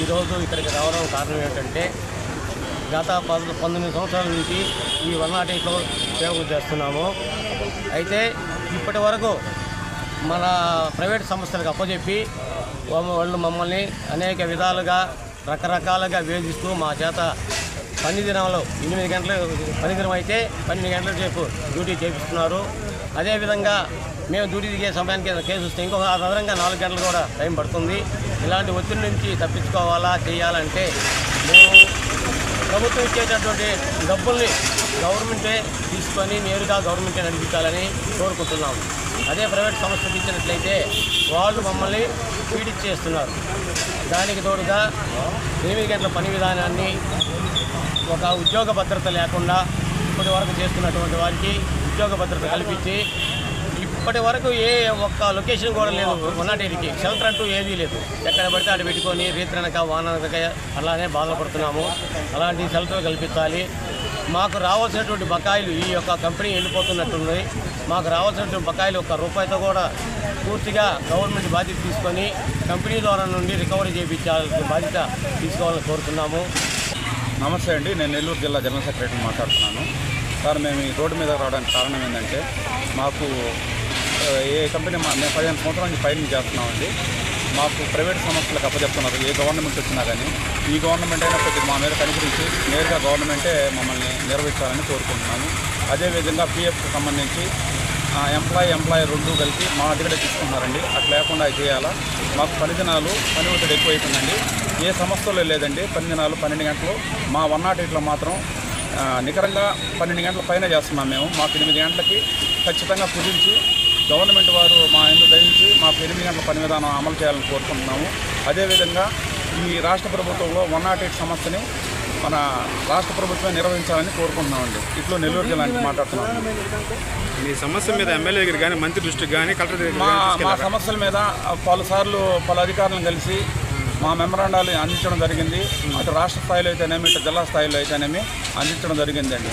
ఈరోజు ఇక్కడికి రావడం కారణం ఏంటంటే గత పద పంతొమ్మిది సంవత్సరాల నుంచి ఈ వన్ నాట్ ఎయిట్లో సేవలు చేస్తున్నాము. అయితే ఇప్పటి వరకు మన ప్రైవేట్ సంస్థలకు అప్పచెప్పి వాళ్ళు మమ్మల్ని అనేక విధాలుగా రకరకాలుగా వేధిస్తూ మా చేత పని దినాలు ఎనిమిది గంటలు పని దినం అయితే పన్నెండు గంటల సేపు డ్యూటీ చేపిస్తున్నారు. అదేవిధంగా మేము డ్యూటీ దిగే సమయానికి కేసు వస్తే ఇంకొక అదనంగా నాలుగు గంటలు కూడా టైం పడుతుంది. ఇలాంటి ఒత్తిడి నుంచి తప్పించుకోవాలా చేయాలంటే మేము ప్రభుత్వం ఇచ్చేటటువంటి డబ్బుల్ని గవర్నమెంటే తీసుకొని నేరుగా గవర్నమెంటే నడిపించాలని కోరుకుంటున్నాము అదే ప్రైవేట్ సంస్థకు ఇచ్చినట్లయితే వాళ్ళు మమ్మల్ని పీడిచ్చేస్తున్నారు. దానికి తోడుగా ఎనిమిది గంటల పని విధానాన్ని ఒక ఉద్యోగ భద్రత లేకుండా ఇప్పటి వరకు చేస్తున్నటువంటి వారికి ఉద్యోగ భద్రత కల్పించి ఇప్పటి వరకు ఏ ఒక్క లొకేషన్ కూడా లేదు. ఉన్నటికి షెల్టర్ అంటూ ఏదీ లేదు. ఎక్కడ పడితే అక్కడ పెట్టుకొని రీతనక వానక అలానే బాధపడుతున్నాము. అలాంటి షెల్టర్ కల్పించాలి. మాకు రావాల్సినటువంటి బకాయిలు ఈ యొక్క కంపెనీ వెళ్ళిపోతున్నట్టుంది. మాకు రావాల్సినటువంటి బకాయిలు ఒక్క రూపాయితో కూడా పూర్తిగా గవర్నమెంట్ బాధ్యత తీసుకొని కంపెనీ ద్వారా నుండి రికవరీ చేయించాల్సిన బాధ్యత తీసుకోవాలని కోరుతున్నాము. నమస్తే అండి. నేను నెల్లూరు జిల్లా జనరల్ సెక్రటరీ మాట్లాడుతున్నాను. సార్ మేము ఈ రోడ్డు మీద రావడానికి కారణం ఏంటంటే మాకు ఏ కంపెనీ మా- మేము పదిహేను సంవత్సరాల నుంచి ఫైలింగ్ చేస్తున్నామండి. మాకు ప్రైవేట్ సంస్థలకు అప్పచెప్తున్నారు. ఏ గవర్నమెంట్ వచ్చినా కానీ ఈ గవర్నమెంట్ అయినా కొద్దిగా మా మీద కనిపించి నేరుగా గవర్నమెంటే మమ్మల్ని నిర్వహించాలని కోరుకుంటున్నాము. అదేవిధంగా పిఎఫ్కి సంబంధించి ఎంప్లాయీ ఎంప్లాయీ రెండు కలిసి మా దగ్గర తీసుకున్నారండి అట్లా లేకుండా చేయాలా? మాకు పని దినాలు పని ఒత్తిడి ఎక్కువైపోయిందండి ఏ సంస్థలో లేదండి. పని దినాలు పన్నెండు గంటలు. మా వన్ నాట్ ఎయిట్లో మాత్రం నికరంగా పన్నెండు గంటల పైన చేస్తున్నాం మేము. మాకు ఎనిమిది గంటలకి ఖచ్చితంగా కుదించి గవర్నమెంట్ వారు మా ఎందుకు దయించి మాకు ఎనిమిది గంటల పని విధానం అమలు చేయాలని కోరుకుంటున్నాము. అదేవిధంగా ఈ రాష్ట్ర ప్రభుత్వంలో వన్ నాట్ ఎయిట్ సమస్యని మన రాష్ట్ర ప్రభుత్వం నిర్వహించాలని కోరుకుంటున్నామండి. ఇట్లో నెల్లూరు జిల్లా నుంచి మాట్లాడుతున్నాము. మీ సమస్య మీద ఎమ్మెల్యే దగ్గర కానీ మంత్రి దృష్టికి కానీ కలెక్టర్ మా మా? సమస్యల మీద పలుసార్లు పలు అధికారులను కలిసి మా మెమరాండాలు అందించడం జరిగింది. అటు రాష్ట్ర స్థాయిలో అయితేనేమి ఇటు జిల్లా స్థాయిలో అయితేనేమి అందించడం జరిగిందండి.